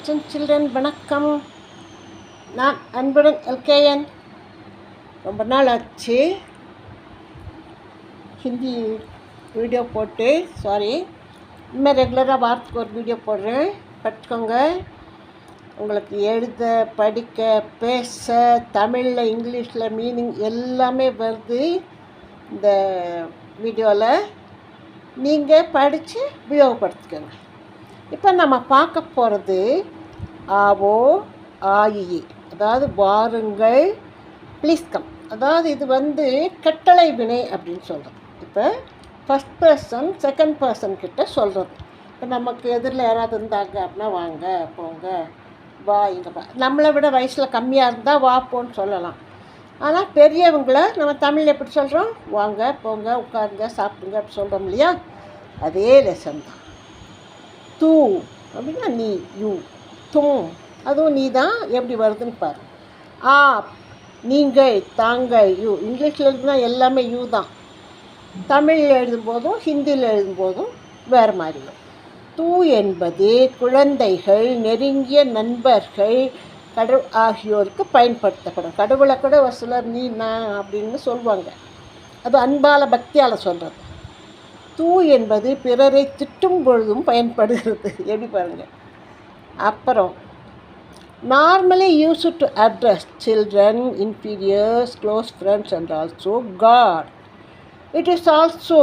Parents and children வணக்கம். நான் அன்புடன் எல்கேஎன். ரொம்ப நாள் ஆச்சு. ஹிந்தி வீடியோ போட்டு சாரி இனிமேல் ரெகுலராக வாரத்துக்கு ஒரு வீடியோ போடுறேன். படிச்சுக்கோங்க உங்களுக்கு எழுத படிக்க பேச தமிழில் இங்கிலீஷில் மீனிங் எல்லாமே வருது இந்த வீடியோவில் நீங்கள் படித்து உபயோகப்படுத்திக்கோங்க இப்போ நம்ம பார்க்க போகிறது ஆவோ ஆயி அதாவது வாருங்கள் ப்ளீஸ் கம் அதாவது இது வந்து கட்டளை வினை அப்படின்னு சொல்கிறோம் இப்போ ஃபஸ்ட் பர்சன் செகண்ட் பர்சன் கிட்ட சொல்கிறது இப்போ நமக்கு எதிரில் யாராவது இருந்தாங்க அப்படின்னா வாங்க போங்க வா இங்கே வா. நம்மளை விட வயசில் கம்மியாக இருந்தால் வா போன்னு சொல்லலாம். ஆனால் பெரியவங்கள நம்ம தமிழில் எப்படி சொல்கிறோம் வாங்க போங்க உட்காருங்க சாப்பிடுங்க அப்படி சொல்கிறோம் இல்லையா? அதே லெசன் தான். தூ அப்படின்னா நீ யூ தும். அதுவும் நீ தான் எப்படி வருதுன்னு பாரு. ஆ நீங்கள் தாங்கள் யூ. இங்கிலீஷில் எழுதுனா எல்லாமே யூ தான். தமிழில் எழுதும்போதும் ஹிந்தியில் எழுதும்போதும் வேறு மாதிரி. தூ என்பது குழந்தைகள் நெருங்கிய நண்பர்கள் கடவுள் ஆகியோருக்கு பயன்படுத்தப்படும். கடவுளை கூட ஒரு சிலர் நீ நான் அப்படின்னு சொல்லுவாங்க. அது அன்பால பக்தியால் சொல்கிறது தூ என்பது பிறரை திட்டும் பொழுதும் பயன்படுகிறது. எப்படி பாருங்கள் அப்புறம் normally use to address children inferiors close friends and also God it is also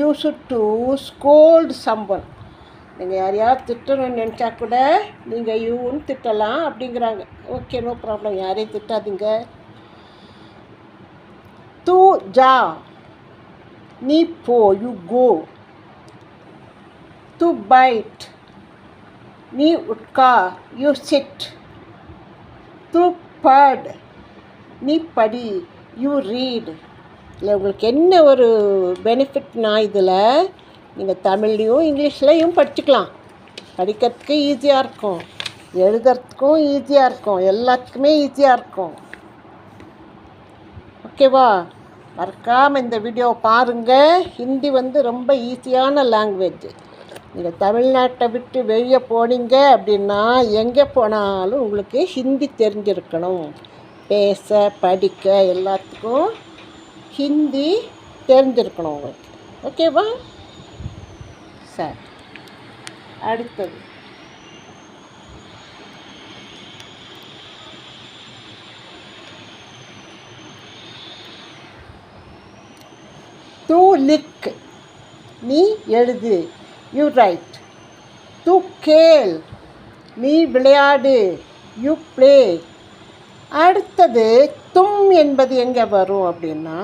use to scold someone நீங்கள் யாரையாவது திட்டணும்னு நினச்சா கூட நீங்கள் யூன்னு திட்டலாம் அப்படிங்கிறாங்க. ஓகே நோ ப்ராப்ளம் யாரையும் திட்டாதீங்க. தூ ஜா. நீ போ யூ கோ டு பைட் நீ உட்கா யூ சிட் டு பட் நீ படி யூ ரீட் இல்லை உங்களுக்கு என்ன ஒரு பெனிஃபிட்னா இதில் நீங்கள் தமிழ்லேயும் இங்கிலீஷ்லையும் படிச்சுக்கலாம். படிக்கிறதுக்கு ஈஸியாக இருக்கும். எழுதுறதுக்கும் ஈஸியாக இருக்கும். எல்லாத்துக்குமே ஈஸியாக இருக்கும். ஓகேவா மறக்காமல் இந்த வீடியோ பாருங்கள் ஹிந்தி வந்து ரொம்ப ஈஸியான லாங்குவேஜ் நீங்கள் தமிழ்நாட்டை விட்டு வெளியே போனீங்க அப்படின்னா எங்கே போனாலும் உங்களுக்கு ஹிந்தி தெரிஞ்சிருக்கணும். பேச படிக்க எல்லாத்துக்கும் ஹிந்தி தெரிஞ்சிருக்கணும் உங்களுக்கு. ஓகேவா சரி. அடுத்தது தூ லிக். நீ எழுது. யூ ரைட் டு கேள். நீ விளையாடு. யூ ப்ளே அடுத்தது தும் என்பது எங்கே வரும் அப்படின்னா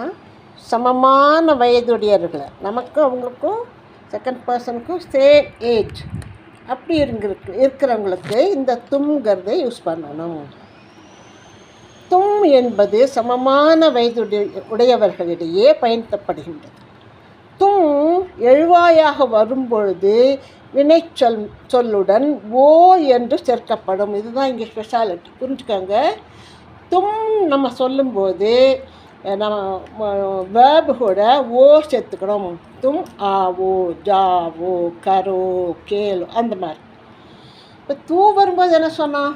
சமமான வயதுடையவர்களை. நமக்கும் அவங்களுக்கும் செகண்ட் பர்சனுக்கும் சேம் ஏஜ் அப்படி இருங்கிருக்கு இருக்கிறவங்களுக்கு இந்த தும்ங்கிறத யூஸ் பண்ணணும். தும் என்பது சமமான வயதுடைய உடையவர்களிடையே பயன்படுத்தப்படுகின்றது. தும் எழுவாயாக வரும்பொழுது வினைச்சொல் சொல்லுடன் ஓ என்று சேர்க்கப்படும். இதுதான் இங்கே ஸ்பெஷாலிட்டி புரிஞ்சுக்கோங்க. தும் நம்ம சொல்லும்போது நம்ம வேர்பு கூட ஓ சேர்த்துக்கணும். தும் ஆவோ ஜாவோ கரோ கேலோ அந்த மாதிரி. இப்போ தூ வரும்போது என்ன சொன்னோம்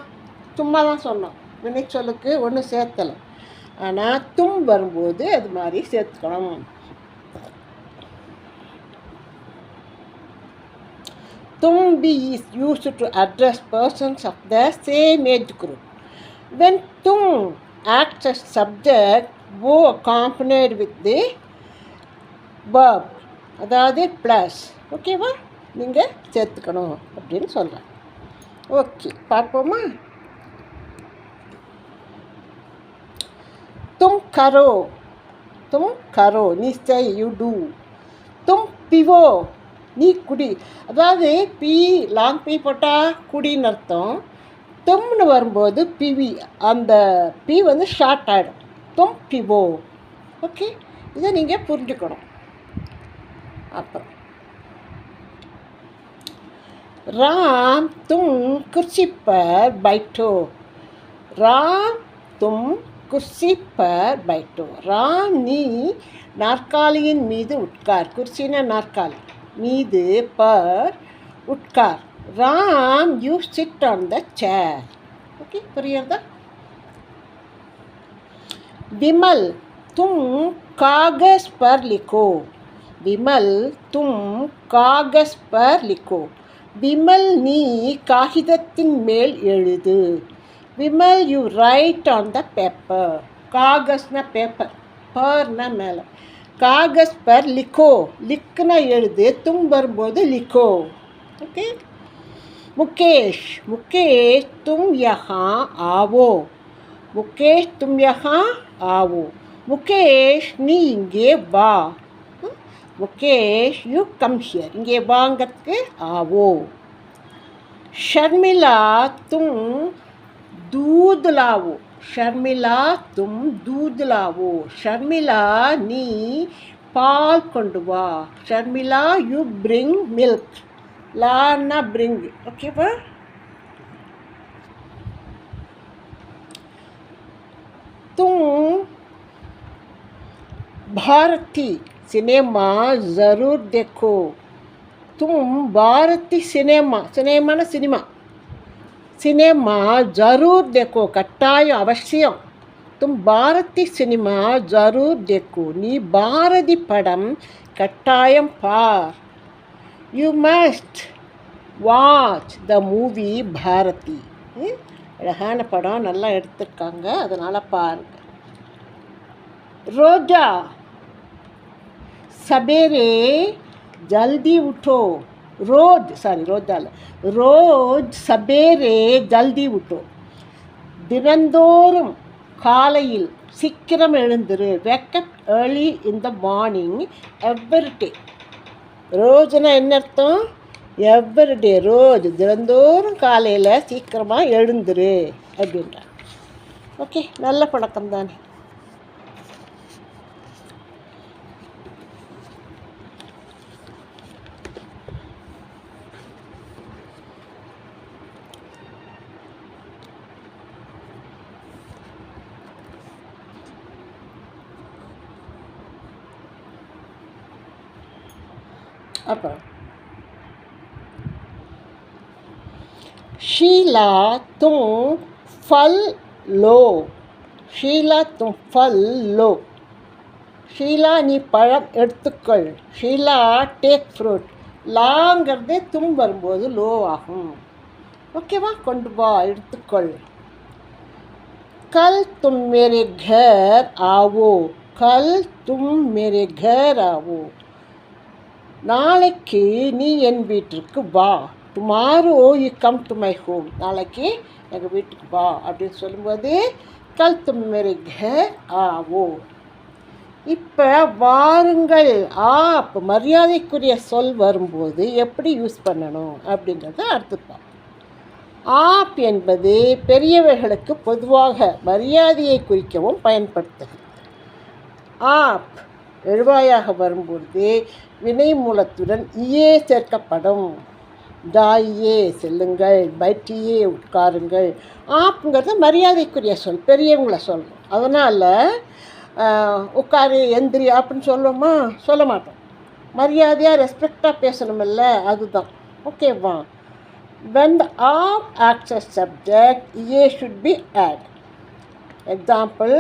சும்மா தான் சொன்னோம் வினைச்சொல்லுக்கு ஒன்றும் சேர்த்தலை. ஆனால் தும் வரும்போது அது மாதிரி சேர்த்துக்கணும். Tumbi is used to address persons of the same age group. When Tum acts as subject, O accompanied with the verb அதாவது ப்ளஸ் ஓகேவா நீங்கள் சேர்த்துக்கணும் அப்படின்னு சொல்கிறேன் ஓகே பார்ப்போமா? தும் கரோ தும் கரோ நீ செய் யூ டூ தும் பிவோ நீ குடி. அதாவது பி லாங் பி போட்டால் குடின்னு அர்த்தம். தொம்னு வரும்போது பிவி அந்த பி வந்து ஷார்ட் ஆகிடும் தொம் பிவோ ஓகே இதை நீங்கள் புரிஞ்சுக்கணும். அப்புறம். ராம் தும் குர்சி பர் பைட்டோ. ராம் தும் குர்சி பர் பைட்டோ. ராம் நீ நாற்காலியின் மீது உட்கார். குர்சினா நாற்காலி. மீது பர் உட்கார். Ram you sit on the chair okay புரியுறதா விமல் தும் காகஸ் பர் லிக்கோ. விமல் தும் காகஸ் பர் லிக்கோ. விமல் நீ காகிதத்தின் மேல் எழுது. Vimal you write on the paper காகஸ்னா paper பர்னா மேலே. காகஸ் பர் லிக்கோ லிக்குனா எழுது தும் வரும்போது லிக்கோ ஓகே முகேஷ் முகேஷ் தும் யஹா ஆவோ முகேஷ் தும் யஹா ஆவோ முகேஷ் நீ இங்கே வா। முகேஷ் யூ கம் ஹியர் இங்கே வாங்கிறதுக்கு ஆவோ ஷர்மிளா தும் दूध शर्मिला तुम दूध लावो। शर्मिला, नी पाल कोंडवा। शर्मिला यू ब्रिंग मिल्क ला ना ब्रिंग ओके वा तुम भारती सिनेमा ज़रूर देखो। तुम भारती सिनेमा सिनेमा ना सिनेमा। சினிமா ஜரூர் தேக்கோ கட்டாயம் அவசியம். தும் பாரதி சினிமா ஜரூர் தேக்கோ நீ பாரதி படம் கட்டாயம் பார். You must watch the movie Bharati. அழகான படம் நல்லா எடுத்திருக்காங்க அதனால் பாருங்க. ரோஜா சபேரே ஜல்தி உட்டோ. ரோஜ் சாரி ரோஜால ரோஜ் சபேரே ஜல்தி விட்டோம் தினந்தோறும் காலையில் சீக்கிரம் எழுந்துரு wake up early in the morning everyday ரோஜுனா என்ன அர்த்தம் எவ்ரிடே ரோஜ் தினந்தோறும் காலையில் சீக்கிரமாக எழுந்துரு அப்படின்றாங்க ஓகே நல்ல பழக்கம் தானே அப்புறம் ஷீலா தும் ஃபல் லோ ஷீலா தும் ஃபல் லோ ஷீலா நீ பழம் எடுத்துக்கொள் ஷீலா டேக் ஃப்ரூட் லாங்கிறது தும் வரும்போது லோ ஆகும் ஓகேவா கொண்டு வா எடுத்துக்கொள் கல் தும் மேரே घर ஆவோ கல் தும் மேரே घर ஆவோ நாளைக்கு நீ என் வீட்டிற்கு வா. Tomorrow you come to my home நாளைக்கு எங்கள் வீட்டுக்கு வா அப்படின்னு சொல்லும்போது கல் தும் ஆவோ இப்போ வாருங்கள். ஆப் மரியாதைக்குரிய சொல் வரும்போது எப்படி யூஸ் பண்ணணும் அப்படின்றத அடுத்துப்போம் ஆப் என்பது பெரியவர்களுக்கு பொதுவாக மரியாதையை குறிக்கவும் பயன்படுத்துகிறது. ஆப் எழுவாயாக வரும்பொழுது வினை மூலத்துடன் இயே சேர்க்கப்படும். தாயே செல்லுங்கள் பைட்டியே உட்காருங்கள். ஆப்புங்கிறது மரியாதைக்குரிய சொல் பெரியவங்களை சொல்லணும் அதனால் உட்காரு எந்திரி அப்படின்னு சொல்லுவோமா? சொல்ல மாட்டோம். மரியாதையாக ரெஸ்பெக்டாக பேசணுமில்ல அதுதான். ஓகேவா? When the of acts as subject a should be add. Example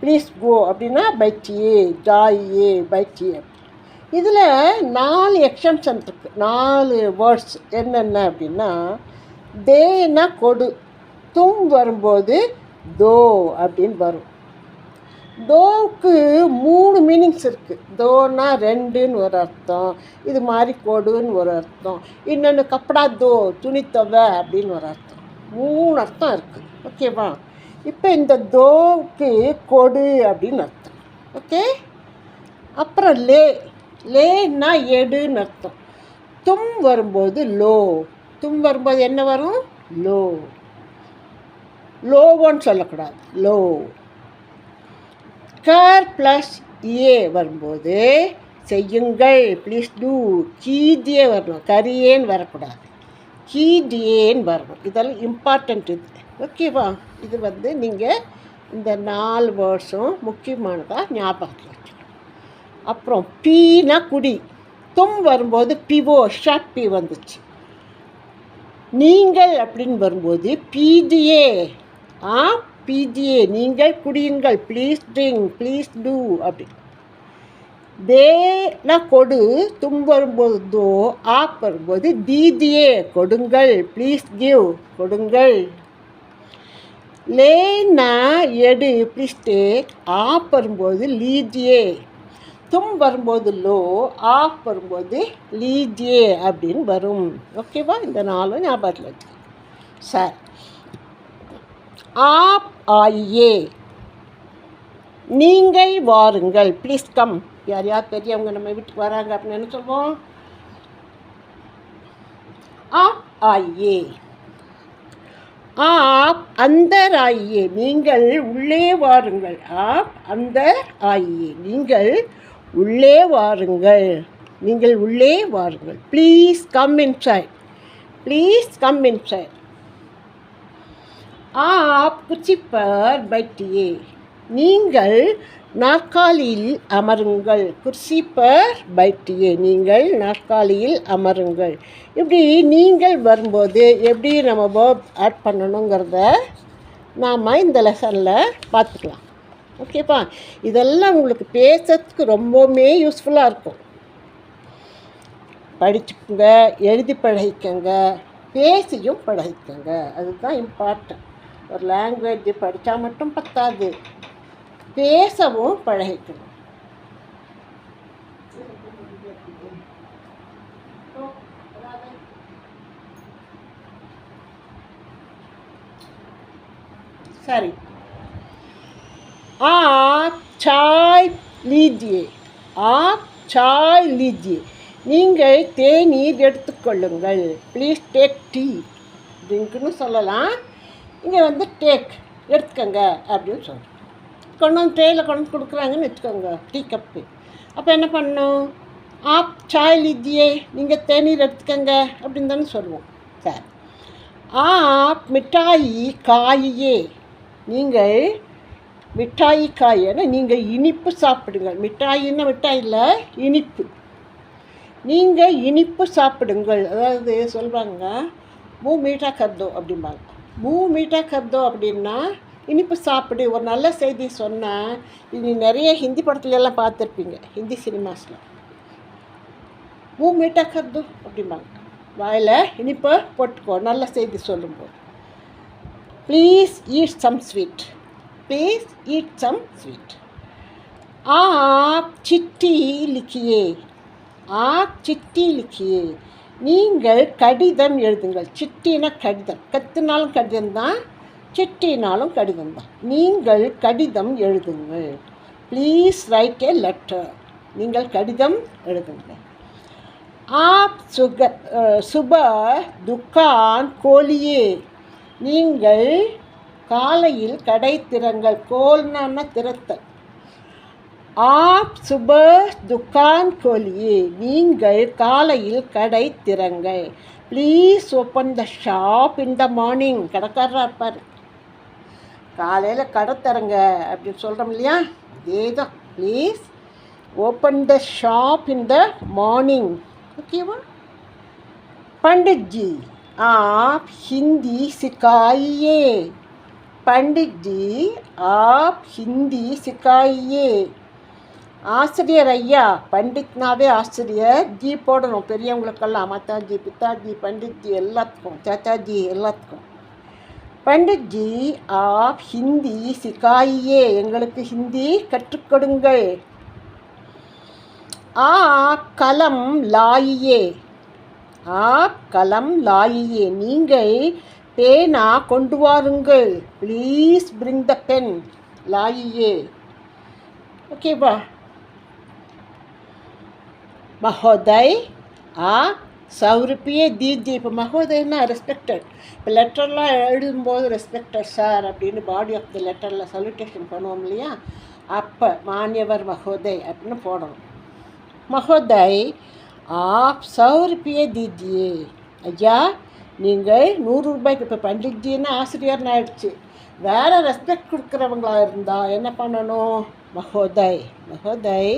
please go அப்படின்னா பைட்டியே ஜாயே பைட்டியே இதில் நாலு எக்ஸம்ஷன் இருக்குது நாலு வேர்ட்ஸ் என்னென்ன அப்படின்னா தேனா கொடு தும் வரும்போது தோ அப்படின்னு வரும். தோவுக்கு மூணு மீனிங்ஸ் இருக்குது தோனா ரெண்டுன்னு ஒரு அர்த்தம் இது மாதிரி கொடுன்னு ஒரு அர்த்தம் இன்னொன்று கப்படா தோ துணி தொவை அப்படின்னு ஒரு அர்த்தம். மூணு அர்த்தம் இருக்குது ஓகேவா இப்போ இந்த தோவுக்கு கொடு அப்படின்னு அர்த்தம். ஓகே அப்புறம் லே. லேன்னா எடுன்னு அர்த்தம். தும் வரும்போது லோ. தும் வரும்போது என்ன வரும்? லோ. லோவோன்னு சொல்லக்கூடாது. லோ. கார் ப்ளஸ் ஏ வரும்போது செய்யுங்கள். ப்ளீஸ் டூ கீதியே வரணும். கரியேன்னு வரக்கூடாது. கீதியேன்னு வரணும். இதெல்லாம் இம்பார்ட்டண்ட் இது. ஓகேவா இது வந்து நீங்கள் இந்த நாலு வேர்ட்ஸும் முக்கியமானதாக ஞாபகம் வச்சுக்கணும். அப்புறம் பீனா குடி. தும் வரும்போது பிவோ ஷார்ட் பி வந்துச்சு. நீங்கள் அப்படின்னு வரும்போது பிஜிஏ ஆ பிஜிஏ நீங்கள் குடியுங்கள். ப்ளீஸ் ட்ரிங்க் ப்ளீஸ் டூ அப்படி தேனா கொடு. தும் வரும்போதோ ஆப் வரும்போது தீதியே கொடுங்கள். Please give. கொடுங்கள். லேனா எடு. Please take. ஆப் வரும்போது லீஜியே. தும் வரும்போது லோ ஆஃப் வரும்போது லீஜியே அப்படின்னு வரும். ஓகேவா? இந்த நாளும் ஞாபகத்தில் வச்சு சார். ஆப் ஆயே நீங்கள் வாருங்கள். ப்ளீஸ் கம் யார் யார் பெரியவங்க நம்ம வீட்டுக்கு வராங்க அப்படின்னு என்ன சொல்லுவோம் ஆப் ஆயே ஆப் அந்தர் ஆயே நீங்கள் உள்ளே வாருங்கள். ஆப் அந்தர் ஆயே நீங்கள் உள்ளே வாருங்கள். நீங்கள் உள்ளே வாருங்கள். Please come inside please come inside app குச்சி பர் பைட்டியே. நீங்கள் நாற்காலியில் அமருங்கள். குர்சி பர் பைட்டியே. நீங்கள் நாற்காலியில் அமருங்கள். இப்படி நீங்கள் வரும்போது எப்படி நம்ம வேர்ப் ஆட் பண்ணணுங்கிறத நாம் இந்த லெசனில் பார்த்துக்கலாம். ஓகேப்பா? இதெல்லாம் உங்களுக்கு பேசுறதுக்கு ரொம்பவுமே யூஸ்ஃபுல்லாக இருக்கும். படிச்சுக்கோங்க எழுதி பழகிக்கங்க பேசியும் பழகிக்கங்க. அதுதான் இம்பார்ட்டன்ட் ஒரு லாங்குவேஜ் படித்தா மட்டும் பத்தாது. பேசவும் பழகிக்கணும். சரி. आप चाय लीजिए आप சாய் लीजिए நீங்கள் தேநீர் எடுத்துக்கொள்ளுங்கள் ப்ளீஸ் டேக் டீ ட்ரிங்க்னு சொல்லலாம் இங்கே வந்து டேக் எடுத்துக்கோங்க அப்படின்னு சொல்கிறோம் கொண்டு வந்து ட்ரேயில் கொண்டு வந்து கொடுக்குறாங்கன்னு வச்சுக்கோங்க டீ கப்பு அப்போ என்ன பண்ணணும் ஆப் சாய் லிஜியே நீங்கள் தேநீர் எடுத்துக்கோங்க அப்படின்னு தானே சொல்லுவோம் சார் ஆப் மிட்டாயி காயே நீங்கள் மிட்டாயி காயன்னு நீங்கள் இனிப்பு சாப்பிடுங்கள். மிட்டாயின்னா மிட்டாய் இல்லை? இனிப்பு. நீங்கள் இனிப்பு சாப்பிடுங்கள். அதாவது சொல்கிறாங்க மூ மீட்டா கர்தோ அப்படிம்பாங்க. மூ மீட்டா கர்தோ அப்படின்னா இனிப்பு சாப்பிடு. ஒரு நல்ல செய்தி சொன்னால் இது நிறைய ஹிந்தி படத்துலலாம் பார்த்துருப்பீங்க ஹிந்தி சினிமாஸில். மூ மீட்டா கர்தோ அப்படிம்பாங்க. வாயில் இனிப்பை போட்டுக்கோ நல்ல செய்தி சொல்லும்போது. Please eat some sweet please eat some sweet app சிட்டி லிக்கியே ஆப் சிட்டி லிக்கியே நீங்கள் கடிதம் எழுதுங்கள் சிட்டினா கடிதம் கத்துனாலும் கடிதம் தான் சிட்டினாலும் கடிதம் தான் நீங்கள் கடிதம் எழுதுங்கள் ப்ளீஸ் ரைட் ஏ லெட்டர் நீங்கள் கடிதம் எழுதுங்கள் ஆப் சுக சுப துக்கான் கோழியே நீங்கள் காலையில் கடை திறங்கள் கோல்னா திறத்தல் ஆப் சுப துக்கான் கோலியே நீங்கள் காலையில் கடை திறங்கள் please open the shop in the morning கடைக்காரராக இருப்பார் காலையில் கடை திறங்க அப்படின்னு சொல்கிறோம் இல்லையா அதே தான் please open the shop in the morning ஓகேவா पंडित जी आप हिंदी सिखाइए पंडित जी आप हिंदी सिखाइए ஆசிரியர் ஐயா பண்டித்னாவே ஆசிரியர் ஜி போடணும் பெரியவங்களுக்கெல்லாம் மாதாஜி பித்தாஜி பண்டித்ஜி எல்லாத்துக்கும் சாச்சாஜி எல்லாத்துக்கும் பண்டித்ஜி ஆப் ஹிந்தி சிக்காயே எங்களுக்கு ஹிந்தி கற்றுக் கொடுங்கள் ஆப் கலம் லாயியே ஆப் கலம் லாயியே நீங்கள் பேனா கொண்டு வாருங்கள். ப்ளீஸ் பிரிங் த பென் லாயியே. ஓகேவா மகோதய் ஆ சௌருப்பியே தீஜி இப்போ மகோதயன்னா ரெஸ்பெக்டட் இப்போ லெட்டர்லாம் எழுதும்போது ரெஸ்பெக்டட் சார் அப்படின்னு பாடி ஆஃப் த லெட்டரில் சல்யூட்டேஷன் பண்ணுவோம் இல்லையா? அப்போ மானியவர் மகோதய் அப்படின்னு போடணும். மகோதய் ஆப் சௌருப்பியே தீஜியே ஐயா நீங்கள் நூறு ரூபாய்க்கு இப்போ பண்டிட்ஜின்னு ஆசிரியர்னு ஆயிடுச்சு வேறு ரெஸ்பெக்ட் கொடுக்குறவங்களா இருந்தால் என்ன பண்ணணும்? மகோதய் மகோதய்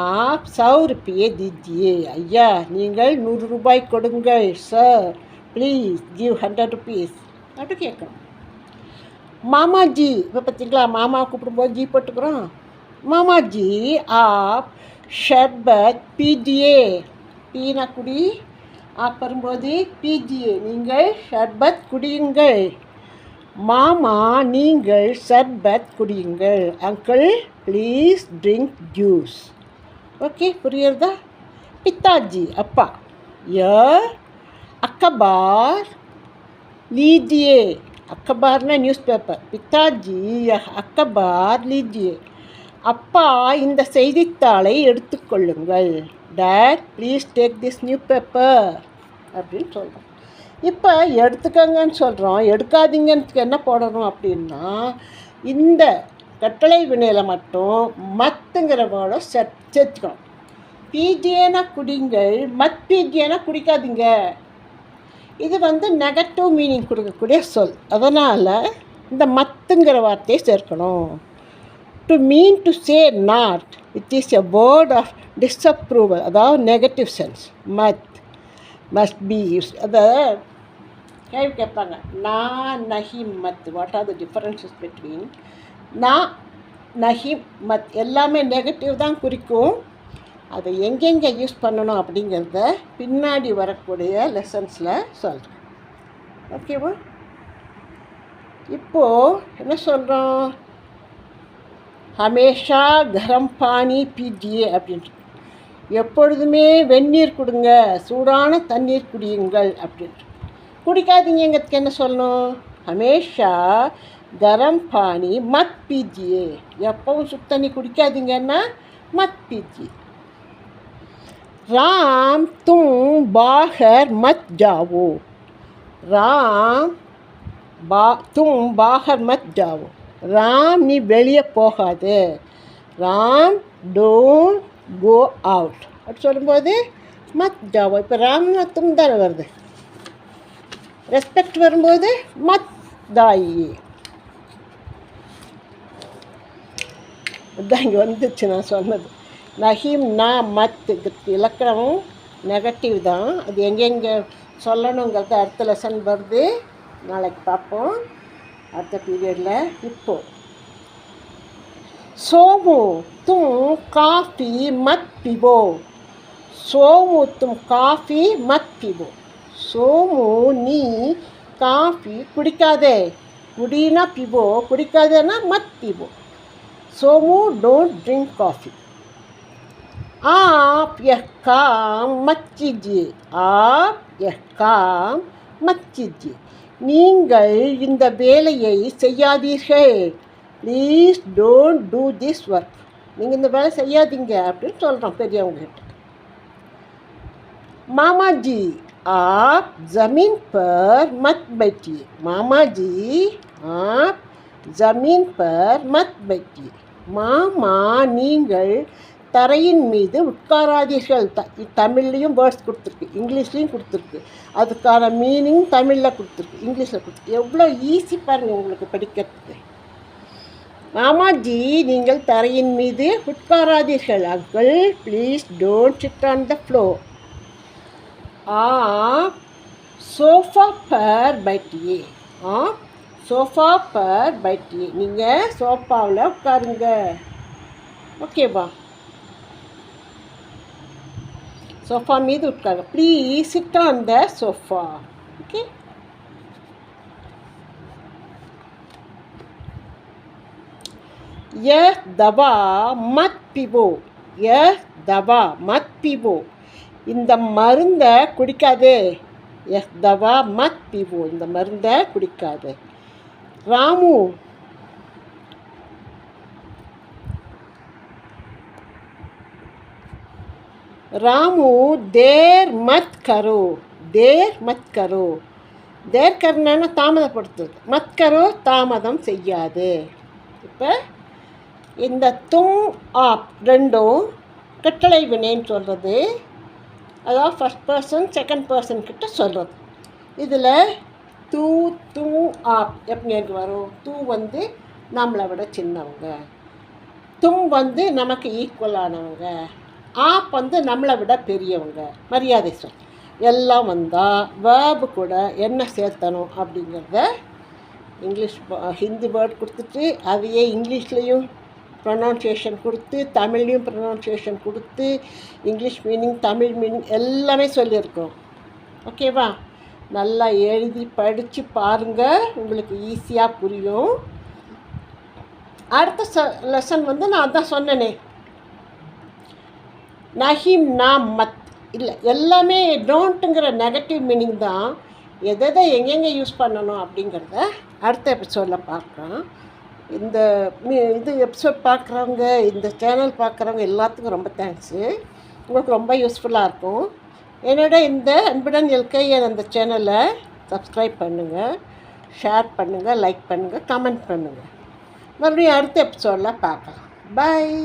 ஆப் சௌ ருப்பியே தீஜியே. ஐயா நீங்கள் நூறு ரூபாய் கொடுங்கள் sir please give hundred rupees அப்படி கேட்கணும். மாமா ஜி இப்போ பார்த்தீங்களா மாமா கூப்பிடும்போது ஜி போட்டுக்கிறோம். மாமா ஜி ஆப் ஷர்பத் பிஜிஏ பீனா குடி அப்புறம்போது பிஜி நீங்கள் ஷர்பத் குடியுங்கள். மாமா நீங்கள் ஷர்பத் குடியுங்கள். Uncle please drink juice. Okay புரியுறதா? பித்தாஜி அப்பா. யா அக்கபார் லீஜியே. அக்கபார்னா நியூஸ் பேப்பர். பித்தாஜி அக்கபார் லீஜியே. அப்பா இந்த செய்தித்தாளை எடுத்துக்கொள்ளுங்கள் dad please take this new paper அப்படின்னு சொல்கிறோம் இப்போ எடுத்துக்கங்கன்னு சொல்கிறோம் எடுக்காதீங்கன்னு என்ன போடணும் அப்படின்னா இந்த கட்டளை வினையில் மட்டும் மத்துங்கிற வேர்டை செத் சேர்த்துக்கணும். பிஜிஏனா குடிங்கள் மத் பிஜிஏனா குடிக்காதீங்க. இது வந்து நெகட்டிவ் மீனிங் கொடுக்கக்கூடிய சொல். அதனால் இந்த மத்துங்கிற வார்த்தையை சேர்க்கணும். To mean to say not it is a word of disapproval அதாவது நெகட்டிவ் சென்ஸ் மத் மஸ்ட் பி யூஸ் அதை கேள்வி கேட்பாங்க நான் நஹிம் மத் what are the differences between நான் நஹிம் மத் எல்லாமே நெகட்டிவ் தான் குறிக்கும். அதை எங்கெங்கே யூஸ் பண்ணணும் அப்படிங்கிறத பின்னாடி வரக்கூடிய லெசன்ஸில் சொல்கிறேன் ஓகேவா இப்போது என்ன சொல்கிறோம் ஹமேஷா கரம் பானி பீஜியே அப்படின்ட்டு. எப்பொழுதுமே வெந்நீர் கொடுங்க சூடான தண்ணீர் குடியுங்கள் அப்படின்ட்டு. குடிக்காதீங்க எங்களுக்கு என்ன சொல்லணும்? ஹமேஷா கரம் பானி மத் பீஜியே எப்பவும் சுத்தண்ணி குடிக்காதீங்கன்னா மத் பீஜி ராம் தும் பாகர் மத் ஜாவோ. ராம் பா தும் பாகர் மத் ஜாவோ. ராம் நீ வெளியே போகாது. ராம் டோன்ட் கோ அவுட் அப்படி சொல்லும்போது மத் ஜாவோ. இப்போ ராம் தும் தானே வருது. ரெஸ்பெக்ட் வரும்போது மத் தாயி. அதுதான் இங்கே வந்துச்சு நான் சொன்னது. நஹீம் நா மத் இலக்கணமும் இலக்கணம் நெகட்டிவ் தான். அது எங்கெங்கே சொல்லணுங்கிறது அடுத்த லெசன் வருது. நாளைக்கு பார்ப்போம். அடுத்த பீரியடில் இப்போது சோமு தும் காஃபி மத் பிபோ சோமு தும் காஃபி மத் பிபோ சோமு நீ காஃபி குடிக்காதே குடினா பிபோ குடிக்காதேன்னா மத் பிபோ சோமு டோன்ட் ட்ரிங்க் காஃபி आप यह काम मत कीजिए आप यह काम मत कीजिए நீங்கள் இந்த வேலையை செய்யாதீர்கள் please don't do this work நீங்கள் இந்த வேலை செய்யாதீங்க அப்படின்னு சொல்கிறோம் பெரியவங்ககிட்ட मामा जी आप ज़मीन पर मत बैठिए मामा जी आप ज़मीन पर मत बैठिए மாமா நீங்கள் தரையின் மீது உட்காராதீர்கள். த தமிழ்லேயும் வேர்ட்ஸ் கொடுத்துருக்கு. இங்கிலீஷ்லேயும் கொடுத்துருக்கு. அதுக்கான மீனிங் தமிழில் கொடுத்துருக்கு. இங்கிலீஷில் கொடுத்துருக்கு. எவ்வளோ ஈஸி பாருங்கள் உங்களுக்கு படிக்கிறதுக்கு. மாமாஜி நீங்கள் தரையின் மீது உட்காராதீர்கள். Uncle please don't sit on the floor ah sofa பர் பைட்டியே ஆ சோஃபா பர் பைட்டியே நீங்கள் சோஃபாவில் உட்காருங்க. ஓகேவா सोफ़ा मीद उठकर please sit on the sofa okay यह दवा मत पीवो यह दवा मत पीवो இந்த மருந்தை குடிக்காதே எஸ் தவா மத் பீவோ இந்த மருந்தை குடிக்காதே ராமு ராமு தேர் மத் கரோ தேர் மத் கரோ. தேர் கர்ணான தாமதப்படுத்துது. மத் கரோ தாமதம் செய்யாது. இப்போ இந்த தும் ஆப் ரெண்டும் கட்டளை வினைன்னு சொல்கிறது அதாவது ஃபஸ்ட் பர்சன் செகண்ட் பர்சன் கிட்ட சொல்கிறது இதில் தூ தூ ஆப் எப்படின்னு வரும். தூ வந்து நம்மளை விட சின்னவங்க. தும் வந்து நமக்கு ஈக்குவலானவங்க ஆப் வந்து நம்மளை விட பெரியவங்க. மரியாதை சொல். எல்லாம் வந்தால் வேர்பு கூட என்ன சேர்த்தணும் அப்படிங்கிறத இங்கிலீஷ் ஹிந்தி வேர்ட் கொடுத்துட்டு அதையே இங்கிலீஷ்லேயும் ப்ரொனவுன்சியேஷன் கொடுத்து தமிழ்லேயும் ப்ரொனவுன்சியேஷன் கொடுத்து இங்கிலீஷ் மீனிங் தமிழ் மீனிங் எல்லாமே சொல்லியிருக்கோம். ஓகேவா நல்லா எழுதி படித்து பாருங்கள் உங்களுக்கு ஈஸியாக புரியும். அடுத்த ச லெசன் வந்து நான் அதான் சொன்னேனே. நஹிம் நாம் மத். இல்லை எல்லாமே டோன்ட்டுங்கிற நெகட்டிவ் மீனிங் தான் எதை எதை எங்கெங்கே யூஸ் பண்ணணும் அப்படிங்கிறத அடுத்த எபிசோடில் பார்க்குறோம் இந்த இது எபிசோட் பார்க்குறவங்க இந்த சேனல் பார்க்குறவங்க எல்லாத்துக்கும் ரொம்ப தேங்க்ஸு உங்களுக்கு ரொம்ப யூஸ்ஃபுல்லாக இருக்கும். என்னோட இந்த அன்புடன் எல்கையன் அந்த சேனலை சப்ஸ்கிரைப் பண்ணுங்கள் ஷேர் பண்ணுங்கள் லைக் பண்ணுங்கள் கமெண்ட் பண்ணுங்கள் மறுபடியும் அடுத்த எபிசோடில் பார்க்கலாம். பாய்